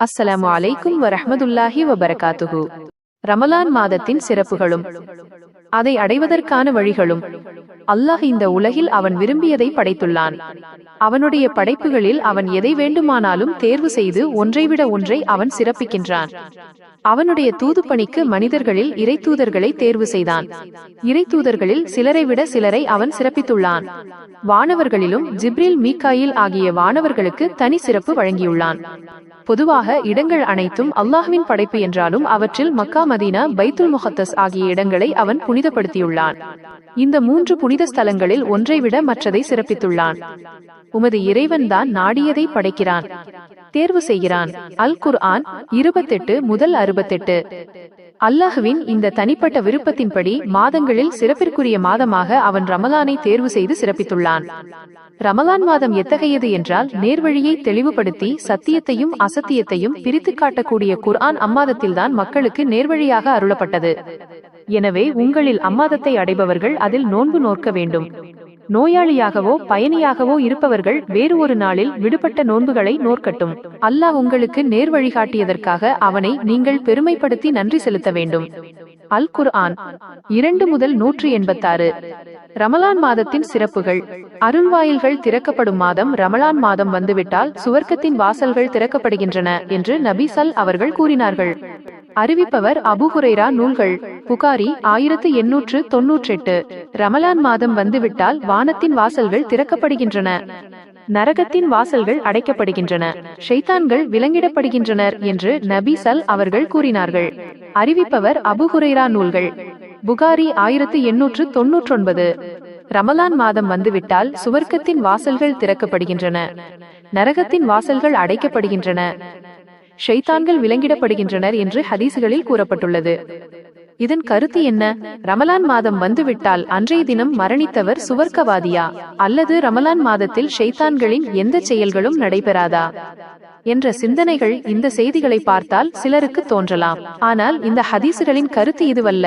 அஸ்ஸலாமு அலைக்கும் வரஹ்மதுல்லாஹி வபரகாத்துஹு. ரமலான் மாதத்தின் சிறப்புகளும் அதை அடைவதற்கான வழிகளும் அல்லாஹ் இந்த உலகில் அவன் விரும்பியதை படைத்துள்ளான். அவனுடைய படைப்புகளில் அவன் எதை வேண்டுமானாலும் தேர்வு செய்து ஒன்றைவிட ஒன்றை அவன் சிறப்பிக்கின்றான். அவனுடைய தூதுப்பணிக்கு மனிதர்களில் இறை தூதர்களை தேர்வு செய்தான். இறை தூதர்களில் சிலரை விட சிலரை அவன் சிறப்பித்துள்ளான். வானவர்களிலும் ஜிப்ரில் மீகாயில் ஆகிய வானவர்களுக்கு தனி சிறப்பு வழங்கியுள்ளான். பொதுவாக இடங்கள் அனைத்தும் அல்லாஹ்வின் படைப்பு என்றாலும் அவற்றில் மக்கா மதீனா பைத்துல் முஹத்தஸ் ஆகிய இடங்களை அவன் புனிதப்படுத்தியுள்ளான். இந்த மூன்று புனித ஸ்தலங்களில் ஒன்றை விட மற்றதை சிறப்பித்துள்ளான். உமது இறைவன் தான் நாடியதை படைக்கிறான். தேர்வு செய்கிறான். அல் குர்ஆன் இருபத்தெட்டு முதல் அறுபத்தெட்டு. அல்லாஹுவின் இந்த தனிப்பட்ட விருப்பத்தின்படி மாதங்களில் சிறப்பிற்குரிய மாதமாக அவன் ரமலானை தேர்வு செய்து சிறப்பித்துள்ளான். ரமலான் மாதம் எத்தகையது என்றால் நேர்வழியை தெளிவுபடுத்தி சத்தியத்தையும் அசத்தியத்தையும் பிரித்து காட்டக்கூடிய குர்ஆன் அம்மாதத்தில்தான் மக்களுக்கு நேர்வழியாக அருளப்பட்டது. எனவே உங்களில் அம்மாதத்தை அடைபவர்கள் அதில் நோன்பு நோக்க வேண்டும். நோயாளியாகவோ பயணியாகவோ இருப்பவர்கள் வேறு ஒரு நாளில் விடுபட்ட நோன்புகளை நோர்க்கட்டும் அல்லாஹ் உங்களுக்கு நேர் வழிகாட்டியதற்காக அவனை நீங்கள் பெருமைப்படுத்தி நன்றி செலுத்த வேண்டும். அல் குர்ஆன் இரண்டு முதல் நூற்றி எண்பத்தாறு. ரமலான் மாதத்தின் சிறப்புகள். அருள்வாயில்கள் திறக்கப்படும் மாதம் ரமலான் மாதம் வந்துவிட்டால் சுவர்க்கத்தின் வாசல்கள் திறக்கப்படுகின்றன என்று நபி சல் அவர்கள் கூறினார்கள். அறிவிப்பவர் அபுஹுரைரா நூல்கள். புகாரி ஆயிரத்து எண்ணூற்று தொன்னூற்றெட்டு. ரமலான் மாதம் வந்துவிட்டால் வானத்தின் வாசல்கள் திறக்கப்படுகின்றன. நரகத்தின் வாசல்கள் அடைக்கப்படுகின்றன. ஷைத்தான்கள் விலங்கிடப்படுகின்றனர் என்று நபி சல் அவர்கள் கூறினார்கள். அறிவிப்பவர் அபுஹுரைரா நூல்கள். புகாரி ஆயிரத்து எண்ணூற்று தொன்னூற்றொன்பது. ரமலான் மாதம் வந்துவிட்டால் சுவர்க்கத்தின் வாசல்கள் திறக்கப்படுகின்றன. நரகத்தின் வாசல்கள் அடைக்கப்படுகின்றன. ஷைத்தான்கள் விலங்கிடப்படுகின்றனர் என்று ஹதீசுகளில் கூறப்பட்டுள்ளது. இதன் கருத்து என்ன? ரமலான் மாதம் வந்துவிட்டால் அன்றைய தினம் மரணித்தவர் சுவர்க்கவாதியா? அல்லது ரமலான் மாதத்தில் ஷைத்தான்களின் எந்த செயல்களும் நடைபெறாதா? என்ற சிந்தனைகள் இந்த செய்திகளை பார்த்தால் சிலருக்கு தோன்றலாம். ஆனால் இந்த ஹதீசுகளின் கருத்து இதுவல்ல.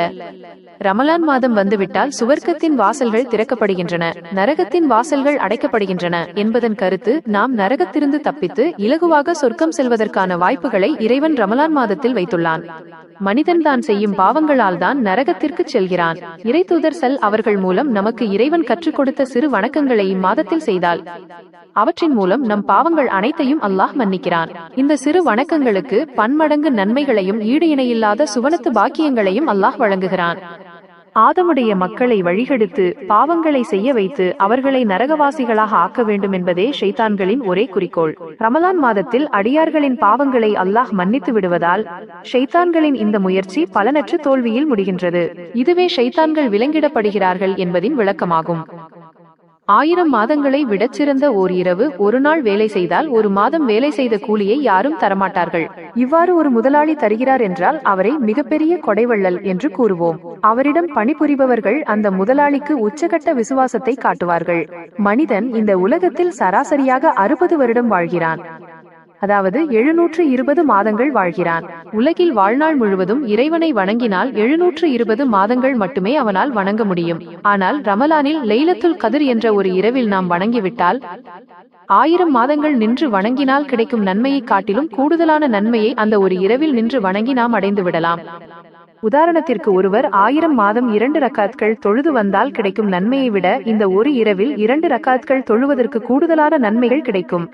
ரமலான் மாதம் வந்துவிட்டால் சுவர்க்கத்தின் வாசல்கள் திறக்கப்படுகின்றன. நரகத்தின் வாசல்கள் அடைக்கப்படுகின்றன என்பதன் கருத்து நாம் நரகத்திலிருந்து தப்பித்து இலகுவாக சொர்க்கம் செல்வதற்கான வாய்ப்புகளை இறைவன் ரமலான் மாதத்தில் வைத்துள்ளான். மனிதன் தான் செய்யும் பாவங்களால் தான் நரகத்திற்கு செல்கிறான். இறை தூதர் செல் அவர்கள் மூலம் நமக்கு இறைவன் கற்றுக் கொடுத்த சிறு வணக்கங்களை இம்மாதத்தில் செய்தால் அவற்றின் மூலம் நம் பாவங்கள் அனைத்தையும் அல்லாஹ் மன்னிக்கிறான் இந்த சிறு வணக்கங்களுக்கு பன்மடங்கு நன்மைகளையும் ஈடு இணையில்லாத சுவனத்து பாக்கியங்களையும் அல்லாஹ் வழங்குகிறான். ஆதமுடைய மக்களை வழிகெடுத்து பாவங்களை செய்ய வைத்து அவர்களை நரகவாசிகளாக ஆக்க வேண்டும் என்பதே ஷைத்தான்களின் ஒரே குறிக்கோள். ரமலான் மாதத்தில் அடியார்களின் பாவங்களை அல்லாஹ் மன்னித்து விடுவதால் ஷைத்தான்களின் இந்த முயற்சி பலனற்று தோல்வியில் முடிகின்றது. இதுவே ஷைத்தான்கள் விலங்கிடப்படுகிறார்கள் என்பதின் விளக்கமாகும். ஆயிரம் மாதங்களை விடச் சிறந்த ஓர் இரவு ஒரு நாள் வேலை செய்தால் ஒரு மாதம் வேலை செய்த கூலியை யாரும் தரமாட்டார்கள். இவ்வாறு ஒரு முதலாளி தருகிறார் என்றால் அவரை மிகப்பெரிய கொடைவள்ளல் என்று கூறுவோம். அவரிடம் பணிபுரிபவர்கள் அந்த முதலாளிக்கு உச்சகட்ட விசுவாசத்தை காட்டுவார்கள். மனிதன் இந்த உலகத்தில் சராசரியாக அறுபது வருடம் வாழ்கிறான். அதாவது எழுநூற்று இருபது மாதங்கள் வாழ்கிறான். உலகில் வாழ்நாள் முழுவதும் இறைவனை வணங்கினால் எழுநூற்று இருபது மாதங்கள் மட்டுமே அவனால் வணங்க முடியும். ஆனால் ரமலானில் லைலத்துல் கதிர் என்ற ஒரு இரவில் நாம் வணங்கிவிட்டால் ஆயிரம் மாதங்கள் நின்று வணங்கினால் கிடைக்கும் நன்மையை காட்டிலும் கூடுதலான நன்மையை அந்த ஒரு இரவில் நின்று வணங்கி நாம் அடைந்து விடலாம். உதாரணத்திற்கு ஒருவர் ஆயிரம் மாதம் இரண்டு ரக்காத்கள் தொழுது வந்தால் கிடைக்கும் நன்மையை விட இந்த ஒரு இரவில் இரண்டு ரக்காத்கள் தொழுவதற்கு கூடுதலான நன்மைகள் கிடைக்கும்.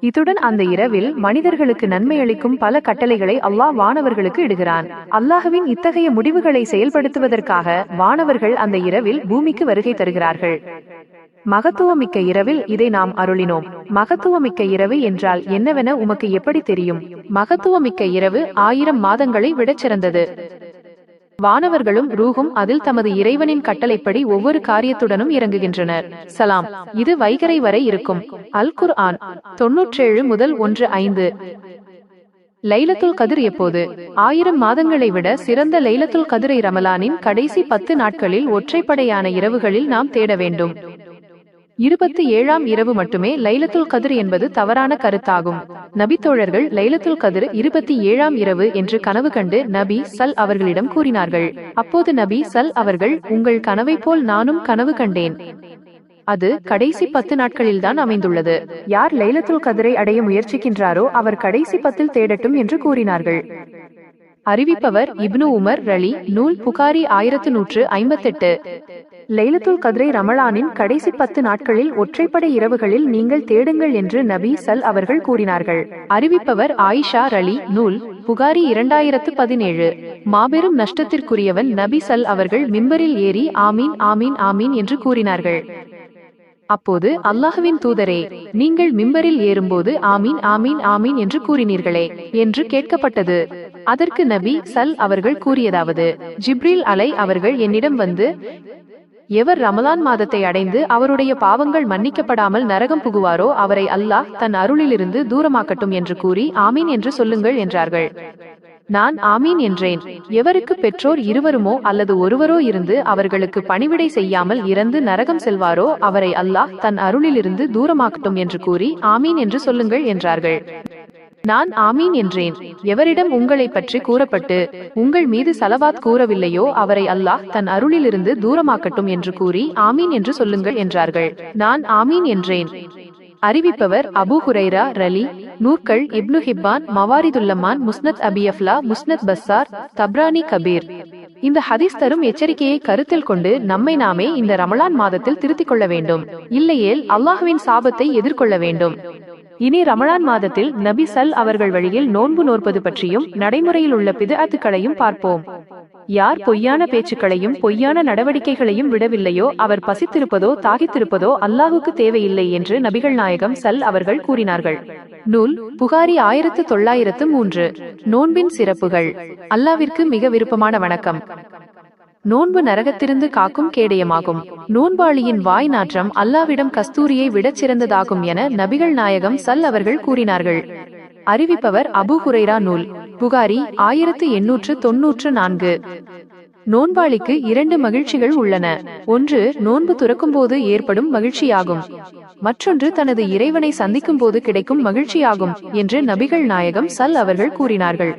இத்துடன் அந்த இரவில் மனிதர்களுக்கு நன்மை அளிக்கும் பல கட்டளைகளை அல்லாஹ் வானவர்களுக்கு இடுகிறான். அல்லாஹுவின் இத்தகைய முடிவுகளை செயல்படுத்துவதற்காக வானவர்கள் அந்த இரவில் பூமிக்கு வருகை தருகிறார்கள். மகத்துவமிக்க இரவில் இதை நாம் அருளினோம். மகத்துவமிக்க இரவு என்றால் என்னவென உமக்கு எப்படி தெரியும்? மகத்துவமிக்க இரவு ஆயிரம் மாதங்களை விடச் சிறந்தது வானவர்களும் ரூகும் அதில் தமது இறைவனின் கட்டளைப்படி ஒவ்வொரு காரியத்துடனும் இறங்குகின்றனர். சலாம். இது வைகரை வரை இருக்கும். அல் குர் ஆன் தொன்னூற்றேழு முதல் ஒன்று ஐந்து. லைலத்துல் கதிர் எப்போது? ஆயிரம் மாதங்களை விட சிறந்த லைலத்துல் கதிரை ரமலானின் கடைசி பத்து நாட்களில் ஒற்றைப்படையான இரவுகளில் நாம் தேட வேண்டும். இருபத்தி ஏழாம் இரவு மட்டுமே லைலத்துல் கதிர் என்பது தவறான கருத்தாகும். நபித்தோழர்கள் லைலத்துல் கதிர் இருபத்தி ஏழாம் இரவு என்று கனவு கண்டு நபி சல் அவர்களிடம் கூறினார்கள். அப்போது நபி சல் அவர்கள் உங்கள் கனவை போல் நானும் கனவு கண்டேன். அது கடைசி பத்து நாட்களில்தான் அமைந்துள்ளது. யார் லைலத்துல் கதிரை அடைய முயற்சிக்கின்றாரோ அவர் கடைசி பத்தில் தேடட்டும் என்று கூறினார்கள். அறிவிப்பவர் இப்னு உமர் ரலி நூல் புகாரி ஆயிரத்து நூற்று ஐம்பத்தெட்டு. லைலத்துல் கதிரை ரமலானின் கடைசி பத்து நாட்களில் ஒற்றைப்படை இரவுகளில் நீங்கள் தேடுங்கள் என்று நபி சல் அவர்கள் கூறினார்கள். அறிவிப்பவர் ஆயிஷா ரலி நூல் புகாரி இரண்டாயிரத்து பதினேழு. மாபெரும் நஷ்டத்திற்குரியவன் நபி சல் அவர்கள் மிம்பரில் ஏறி ஆமீன் ஆமீன் ஆமீன் என்று கூறினார்கள். அப்போது அல்லாஹுவின் தூதரே நீங்கள் மிம்பரில் ஏறும்போது ஆமீன் ஆமீன் ஆமீன் என்று கூறினீர்களே என்று கேட்கப்பட்டது. அதற்கு நபி சல் அவர்கள் கூறியதாவது ஜிப்ரில் அலை அவர்கள் என்னிடம் வந்து எவர் ரமலான் மாதத்தை அடைந்து அவருடைய பாவங்கள் மன்னிக்கப்படாமல் நரகம் புகுவாரோ அவரை அல்லாஹ் தன் அருளிலிருந்து தூரமாக்கட்டும் என்று கூறி ஆமீன் என்று சொல்லுங்கள் என்றார்கள். நான் ஆமீன் என்றேன். எவருக்கு பெற்றோர் இருவருமோ அல்லது ஒருவரோ இருந்து அவர்களுக்கு பணிவிடை செய்யாமல் இறந்து நரகம் செல்வாரோ அவரை அல்லாஹ் தன் அருளிலிருந்து தூரமாக்கட்டும் என்று கூறி ஆமீன் என்று சொல்லுங்கள் என்றார்கள். நான் ஆமீன் என்றேன். எவரிடம் உங்களை பற்றி கூறப்பட்டு உங்கள் மீது சலவாத் கூறவில்லையோ அவரை அல்லாஹ் தன் அருளிலிருந்து தூரமாக்கட்டும் என்று கூறி ஆமீன் என்று சொல்லுங்கள் என்றார்கள். நான் ஆமீன் என்றேன். அறிவிப்பவர் அபு ஹுரைரா ரலி நூர்கள் இப்னு ஹிப்பான் மவாரிதுல்லமான் முஸ்னத் அபியஃப்லா முஸ்னத் பஸ்ஸார் தப்ரானி கபீர். இந்த ஹதீஸ் தரும் எச்சரிக்கையை கருத்தில் கொண்டு நம்மை நாமே இந்த ரமலான் மாதத்தில் திருத்திக் கொள்ள வேண்டும். இல்லையேல் அல்லாஹுவின் சாபத்தை எதிர்கொள்ள வேண்டும். இனி ரமலான் மாதத்தில் நபி சல் அவர்கள் வழியில் நோன்பு நோற்பது பற்றியும் நடைமுறையில் உள்ள பிதஅத்துக்களையும் பார்ப்போம். யார் பொய்யான பேச்சுக்களையும் பொய்யான நடவடிக்கைகளையும் விடவில்லையோ அவர் பசித்திருப்பதோ தாகித்திருப்பதோ அல்லாஹுக்கு தேவையில்லை என்று நபிகள் நாயகம் சல் அவர்கள் கூறினார்கள். நூல் புகாரி ஆயிரத்து தொள்ளாயிரத்து மூன்று. நோன்பின் சிறப்புகள். அல்லாவிற்கு மிக விருப்பமான வணக்கம். நோன்பு நரகத்திருந்து காக்கும் கேடயமாகும். நோன்பாளியின் வாய் நாற்றம் அல்லாவிடம் கஸ்தூரியை விடச் சிறந்ததாகும் என நபிகள் நாயகம் சல் அவர்கள் கூறினார்கள். அறிவிப்பவர் அபு ஹுரைரா நூல். புகாரி ஆயிரத்து எண்ணூற்று தொன்னூற்று நான்கு. நோன்பாளிக்கு இரண்டு மகிழ்ச்சிகள் உள்ளன. ஒன்று நோன்பு துறக்கும் போது ஏற்படும் மகிழ்ச்சியாகும். மற்றொன்று தனது இறைவனை சந்திக்கும் போது கிடைக்கும் மகிழ்ச்சியாகும் என்று நபிகள் நாயகம் சல் அவர்கள் கூறினார்கள்.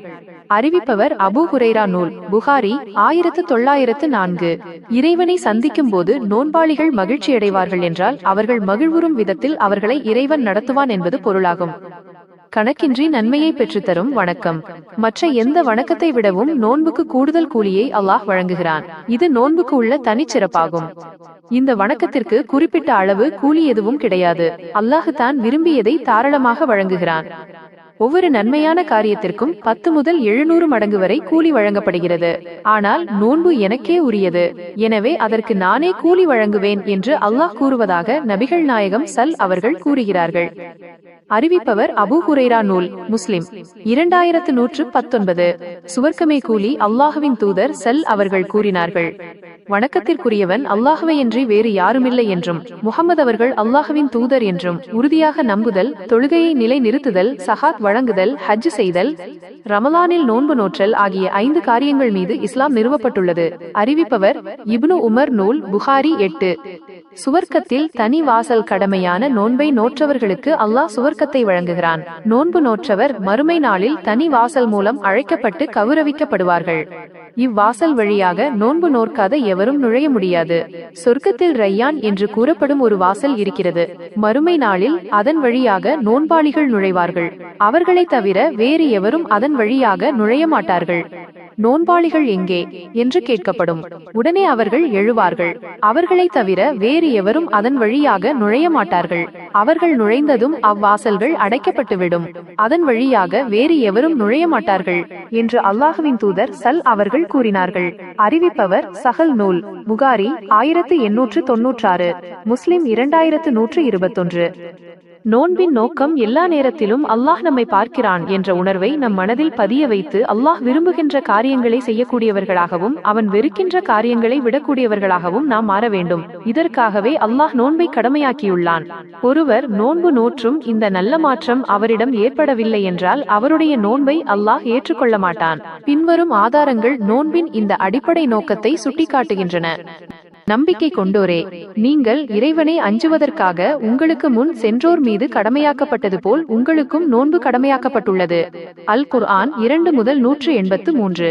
அறிவிப்பவர் அபு ஹுரைரா நூல் புகாரி ஆயிரத்து தொள்ளாயிரத்து நான்கு. இறைவனை சந்திக்கும் போது நோன்பாளிகள் மகிழ்ச்சியடைவார்கள் என்றால் அவர்கள் மகிழ்வுறும் விதத்தில் அவர்களை இறைவன் நடத்துவான் என்பது பொருளாகும். கணக்கின்றி நன்மையை பெற்றுத்தரும் வணக்கம். மற்ற எந்த வணக்கத்தை விடவும் நோன்புக்கு கூடுதல் கூலியை அல்லாஹ் வழங்குகிறான். இது நோன்புக்கு உள்ள தனிச்சிறப்பாகும். இந்த வணக்கத்திற்கு குறிப்பிட்ட அளவு கூலி எதுவும் கிடையாது. அல்லாஹு தான் விரும்பியதை தாராளமாக வழங்குகிறான். ஒவ்வொரு நன்மையான காரியத்திற்கும் பத்து முதல் எழுநூறு மடங்கு வரை கூலி வழங்கப்படுகிறது. ஆனால் நோன்பு எனக்கே உரியது. எனவே அதற்கு நானே கூலி வழங்குவேன் என்று அல்லாஹ் கூறுவதாக நபிகள் நாயகம் சல் அவர்கள் கூறுகிறார்கள். அறிவிப்பவர் அபு ஹுரைரா நூல் முஸ்லிம். இரண்டாயிரத்து நூற்று பத்தொன்பது. சுவர்க்கமே கூலி அல்லாஹுவின் தூதர் செல் அவர்கள் கூறினார்கள். வணக்கத்திற்குரியவன் அல்லாஹுவையன்றி வேறு யாருமில்லை என்றும் முகமது அவர்கள் அல்லாஹுவின் தூதர் என்றும் உறுதியாக நம்புதல் தொழுகையை நிலை நிறுத்துதல் சஹாத் வழங்குதல் ஹஜ் செய்தல் ரமலானில் நோன்பு நோற்றல் ஆகிய ஐந்து காரியங்கள் மீது இஸ்லாம் நிறுவப்பட்டுள்ளது. அறிவிப்பவர் இப்னு உமர் நூல் புகாரி எட்டு. சுவர்க்கத்தில் தனி வாசல் கடமையான நோன்பை நோற்றவர்களுக்கு அல்லாஹ் சுவர்க்கத்தை வழங்குகிறான். நோன்பு நோற்றவர் மறுமை நாளில் தனி வாசல் மூலம் அழைக்கப்பட்டு கௌரவிக்கப்படுவார்கள். இவ்வாசல் வழியாக நோன்பு நோற்காத எவரும் நுழைய முடியாது. சொர்க்கத்தில் ரையான் என்று கூறப்படும் ஒரு வாசல் இருக்கிறது. மறுமை நாளில் அதன் வழியாக நோன்பாளிகள் நுழைவார்கள். அவர்களை தவிர வேறு எவரும் அதன் வழியாக நுழைய மாட்டார்கள். நோன்பாளிகள் எங்கே? என்று கேட்கப்படும். உடனே அவர்கள் எழுவார்கள். அவர்களை தவிர வேறு எவரும் அதன் வழியாக நுழைய மாட்டார்கள். அவர்கள் நுழைந்ததும் அவ்வாசல்கள் அடைக்கப்பட்டுவிடும். அதன் வழியாக வேறு எவரும் நுழைய மாட்டார்கள் என்று அல்லாஹுவின் தூதர் சல் அவர்கள் கூறினார்கள். அறிவிப்பவர் சகல் நூல். புகாரி ஆயிரத்து எண்ணூற்று தொன்னூற்றாறு. முஸ்லிம் இரண்டாயிரத்து நூற்று இருபத்தொன்று. நோன்பின் நோக்கம் எல்லா நேரத்திலும் அல்லாஹ் நம்மை பார்க்கிறான் என்ற உணர்வை நம் மனதில் பதிய வைத்து அல்லாஹ் விரும்புகின்ற காரியங்களை செய்யக்கூடியவர்களாகவும் அவன் வெறுக்கின்ற காரியங்களை விடக்கூடியவர்களாகவும் நாம் மாற வேண்டும். இதற்காகவே அல்லாஹ் நோன்பை கடமையாக்கியுள்ளான். ஒருவர் நோன்பு நோற்றும் இந்த நல்ல மாற்றம் அவரிடம் ஏற்படவில்லை என்றால் அவருடைய நோன்பை அல்லாஹ் ஏற்றுக்கொள்ள மாட்டான். பின்வரும் ஆதாரங்கள் நோன்பின் இந்த அடிப்படை நோக்கத்தை சுட்டிக்காட்டுகின்றன. நம்பிக்கை கொண்டோரே நீங்கள் இறைவனை அஞ்சுவதற்காக உங்களுக்கு முன் சென்றோர் மீது கடமையாக்கப்பட்டது போல் உங்களுக்கும் நோன்பு கடமையாக்கப்பட்டுள்ளது. அல் குர்ஆன் இரண்டு முதல் நூற்று எண்பத்து மூன்று.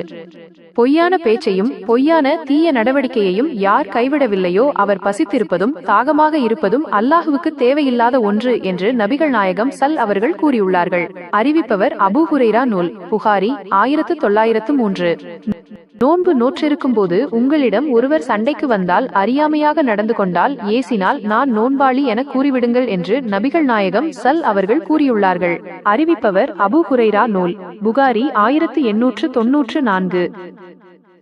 பொய்யான பேச்சையும் பொய்யான தீய நடவடிக்கையையும் யார் கைவிடவில்லையோ அவர் பசித்திருப்பதும் தாகமாக இருப்பதும் அல்லாஹுவுக்கு தேவையில்லாத ஒன்று என்று நபிகள் நாயகம் சல் அவர்கள் கூறியுள்ளார்கள். அறிவிப்பவர் அபு ஹுரைரா நூல் புகாரி ஆயிரத்து தொள்ளாயிரத்து மூன்று. நோன்பு நோற்றிருக்கும் போது உங்களிடம் ஒருவர் சண்டைக்கு வந்தால் அறியாமையாக நடந்து கொண்டால் ஏசினால் நான் நோன்பாளி என கூறிவிடுங்கள் என்று நபிகள் நாயகம் சல் அவர்கள் கூறியுள்ளார்கள். அறிவிப்பவர் அபு ஹுரைரா நூல் புகாரி ஆயிரத்து எண்ணூற்று தொன்னூற்று நான்கு.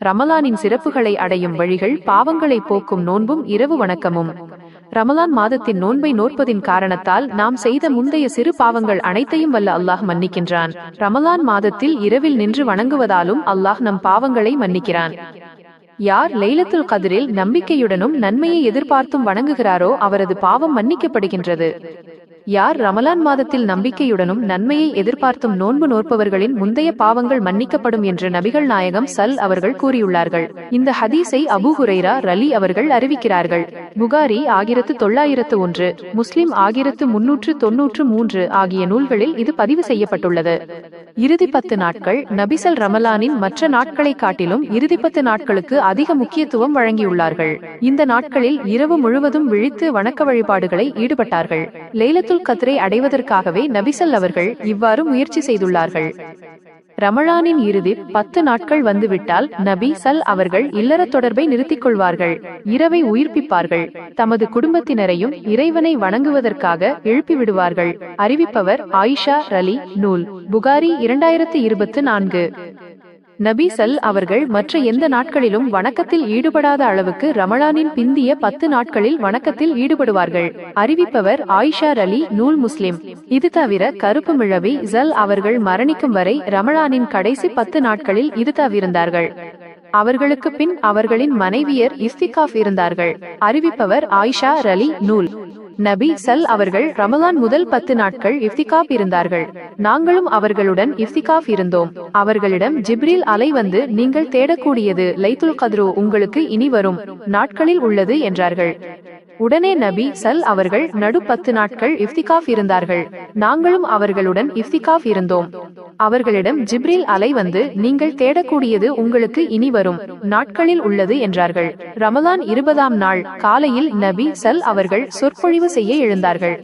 ரமலானின் சிறப்புகளை அடையும் வழிகள் பாவங்களை போக்கும் நோன்பும் இரவு வணக்கமும். ரமலான் மாதத்தின் நோன்பை நோற்பதின் காரணத்தால் நாம் செய்த முந்தைய சிறு பாவங்கள் அனைத்தையும் வல்ல அல்லாஹ் மன்னிக்கின்றான். ரமலான் மாதத்தில் இரவில் நின்று வணங்குவதாலும் அல்லாஹ் நம் பாவங்களை மன்னிக்கிறான். யார் லைலத்துல் கதிரில் நம்பிக்கையுடனும் நன்மையை எதிர்பார்த்தும் வணங்குகிறாரோ அவரது பாவம் மன்னிக்கப்படுகின்றது. யார் ரமலான் மாதத்தில் நம்பிக்கையுடனும் நன்மையை எதிர்பார்த்தும் நோன்பு நோற்பவர்களின் முந்தைய பாவங்கள் மன்னிக்கப்படும் என்று நபிகள் நாயகம் சல் அவர்கள் கூறியுள்ளார்கள். இந்த ஹதீஸை அபு ஹுரைரா ரலி அவர்கள் அறிவிக்கிறார்கள். புகாரி ஆகிரத்து தொள்ளாயிரத்து ஒன்று முஸ்லிம் ஆகிரத்து முன்னூற்று தொன்னூற்று மூன்று ஆகிய நூல்களில் இது பதிவு செய்யப்பட்டுள்ளது. இறுதி பத்து நாட்கள் நபிசல் ரமலானின் மற்ற நாட்களை காட்டிலும் இறுதி பத்து நாட்களுக்கு அதிக முக்கியத்துவம் வழங்கியுள்ளார்கள். இந்த நாட்களில் இரவு முழுவதும் விழித்து வணக்க வழிபாடுகளை ஈடுபட்டார்கள். லைலத்துல் கத்ரை அடைவதற்காகவே நபிசல் அவர்கள் இவ்வாறு முயற்சி செய்துள்ளார்கள். ரமழானின் இறுதி பத்து நாட்கள் வந்துவிட்டால் நபி சல் அவர்கள் இல்லற தொடர்பை நிறுத்திக் கொள்வார்கள் இரவை உயிர்ப்பிப்பார்கள் தமது குடும்பத்தினரையும் இறைவனை வணங்குவதற்காக எழுப்பிவிடுவார்கள் அறிவிப்பவர் ஆயிஷா ரலி நூல் புகாரி இரண்டாயிரத்து இருபத்து நான்கு. நபி சல் அவர்கள் மற்ற எந்த நாட்களிலும் வணக்கத்தில் ஈடுபடாத அளவுக்கு ரமலானின் பிந்திய பத்து நாட்களில் வணக்கத்தில் ஈடுபடுவார்கள். அறிவிப்பவர் ஆயிஷா அலி நூல் முஸ்லிம். இது தவிர கருப்பு மிழவி ஜல் அவர்கள் மரணிக்கும் வரை ரமலானின் கடைசி பத்து நாட்களில் இது தவிர்ந்தார்கள். அவர்களுக்கு பின் அவர்களின் மனைவியர் இஸ்திகாஃப் இருந்தார்கள். அறிவிப்பவர் ஆயிஷா ரலி நூல். நபி சல் அவர்கள் ரமலான் முதல் பத்து நாட்கள் இஃப்திகாப் இருந்தார்கள். நாங்களும் அவர்களுடன் இஃப்திகாப் இருந்தோம். அவர்களிடம் ஜிப்ரில் அலை வந்து நீங்கள் தேடக்கூடியது லைத்துல் கத்ரு உங்களுக்கு இனி வரும் நாட்களில் உள்ளது என்றார்கள். உடனே நபி சல் அவர்கள் நடு பத்து நாட்கள் இஃப்திகாஃப் இருந்தார்கள். நாங்களும் அவர்களுடன் இஃப்திகாஃப் இருந்தோம். அவர்களிடம் ஜிப்ரில் அலை வந்து நீங்கள் தேடக்கூடியது உங்களுக்கு இனி வரும். நாட்களில் உள்ளது என்றார்கள். ரமலான் இருபதாம் நாள் காலையில் நபி சல் அவர்கள் சொற்பொழிவு செய்ய எழுந்தார்கள்.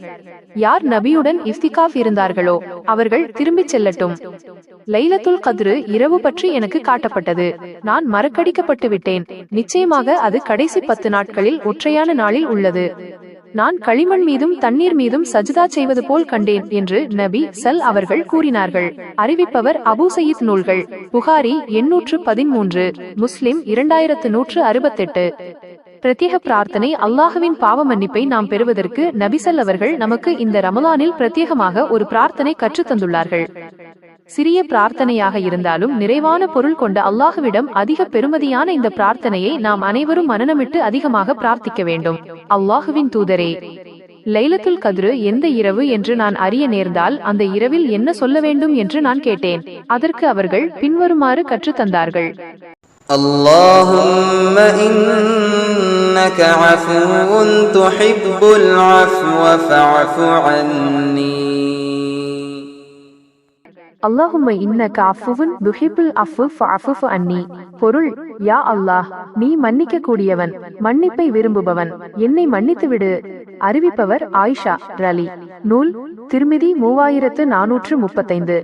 யார் நபியுடன் இஃப்திகாஃப் இருந்தார்களோ அவர்கள் திரும்பிச் செல்லட்டும். லைலத்துல் கத்ரு இரவு பற்றி எனக்கு காட்டப்பட்டது. நான் மறக்கடிக்கப்பட்டு விட்டேன் நிச்சயமாக அது கடைசி பத்து நாட்களில் ஒற்றையான நாளில் உள்ள உள்ளது. நான் களிமண் மீதும் தண்ணீர் மீதும் சஜிதா செய்வது போல் கண்டேன் என்று நபி சல் அவர்கள் கூறினார்கள். அறிவிப்பவர் அபு சயீத் நூல்கள். புகாரி எண்ணூற்று பதிமூன்று முஸ்லிம் இரண்டாயிரத்து நூற்று அறுபத்தெட்டு. பிரத்யேக பிரார்த்தனை அல்லாஹுவின் பாவ மன்னிப்பை நாம் பெறுவதற்கு நபிசல் அவர்கள் நமக்கு இந்த ரமலானில் பிரத்யேகமாக ஒரு பிரார்த்தனை கற்றுத் தந்துள்ளார்கள் சிறிய பிரார்த்தனையாக இருந்தாலும் நிறைவான பொருள் கொண்ட அல்லாஹுவிடம் அதிக பெருமதியான இந்த பிரார்த்தனையை நாம் அனைவரும் மனநமிட்டு அதிகமாக பிரார்த்திக்க வேண்டும் அல்லாஹுவின் தூதரே லைலத்துல் கத்ரு எந்த இரவு என்று நான் அறிய நேர்ந்தால் அந்த இரவில் என்ன சொல்ல வேண்டும் என்று நான் கேட்டேன் அதற்கு அவர்கள் பின்வருமாறு கற்றுத் தந்தார்கள் اللهم إنك عفو تحب العفو فاعف عني அல்லாஹும்ம இன்னக அஃபுவுன் துஹிபுல் அஃபு ஃபஅஃபு அன்னி. பொருள் யா அல்லாஹ் நீ மன்னிக்க கூடியவன் மன்னிப்பை விரும்புபவன் என்னை மன்னித்து விடு அறிவிப்பவர் ஆயிஷா ரலி. நூல் திருமிதி மூவாயிரத்து நானூற்று முப்பத்தைந்து.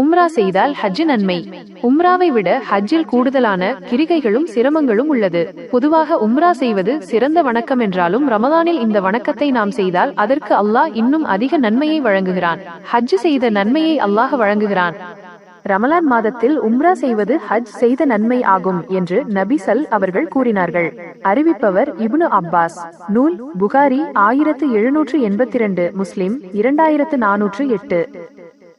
உம்ரா செய்தால் ஹஜ் நன்மை. உம்ராவை விட ஹஜ்ஜில் கூடுதலான கிரிகைகளும் சிரமங்களும் உள்ளது. பொதுவாக உம்ரா செய்வது சிறந்த வணக்கம் என்றாலும் ரமலானில் இந்த வணக்கத்தை நாம் செய்தால் அதற்கு அல்லாஹ் இன்னும் அதிக நன்மையை வழங்குகிறான். ஹஜ் செய்த நன்மையை அல்லாஹ் வழங்குகிறான். ரமலான் மாதத்தில் உம்ரா செய்வது ஹஜ் செய்த நன்மை ஆகும் என்று நபி சல் அவர்கள் கூறினார்கள். அறிவிப்பவர் இப்னு அப்பாஸ். நூல் புகாரி ஆயிரத்து எழுநூற்று எண்பத்தி இரண்டு முஸ்லிம் இரண்டாயிரத்து நானூற்று எட்டு.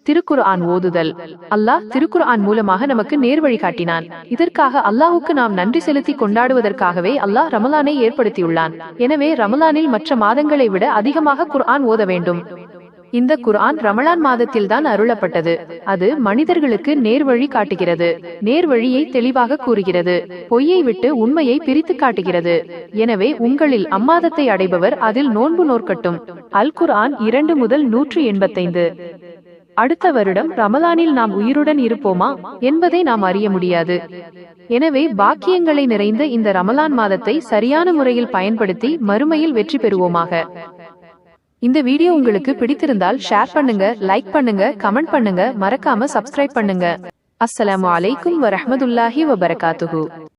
Thrissur on ஓதுதல். Allah Thrissur on மூலமாக நமக்கு நேர்வழி காட்டினான். இதற்காக அல்லாஹுக்கு நாம் நன்றி செலுத்தி கொண்டாடுவதற்காகவே அல்லாஹ் ரமலானை ஏற்படுத்தியுள்ளான். எனவே ரமலானில் மற்ற மாதங்களை விட அதிகமாக குர்ஆன் ஓத வேண்டும். இந்த குர்ஆன் ரமலான் மாதத்தில்தான் அருளப்பட்டது. அது மனிதர்களுக்கு நேர்வழி காட்டுகிறது. நேர்வழியை தெளிவாக கூறுகிறது. பொய்யை விட்டு உண்மையை பிரித்து காட்டுகிறது. எனவே உங்களில் அம்மாதத்தை அடைபவர் அதில் நோன்பு நோற்கட்டும். அல் குர்ஆன் இரண்டு முதல் நூற்று எண்பத்தைந்து. அடுத்த வருடம் ரமலானில் நாம் உயிருடன் இருப்போமா என்பதை நாம் அறிய முடியாது. எனவே பாக்கியங்களை நிறைந்த இந்த ரமலான் மாதத்தை சரியான முறையில் பயன்படுத்தி மறுமையில் வெற்றி பெறுவோமாக. இந்த வீடியோ உங்களுக்கு பிடித்திருந்தால் ஷேர் பண்ணுங்க லைக் பண்ணுங்க கமெண்ட் பண்ணுங்க மறக்காம சப்ஸ்கிரைப் பண்ணுங்க. அஸ்ஸலாமு அலைக்கும் வரஹ்மத்துல்லாஹி வபரகாத்துஹு.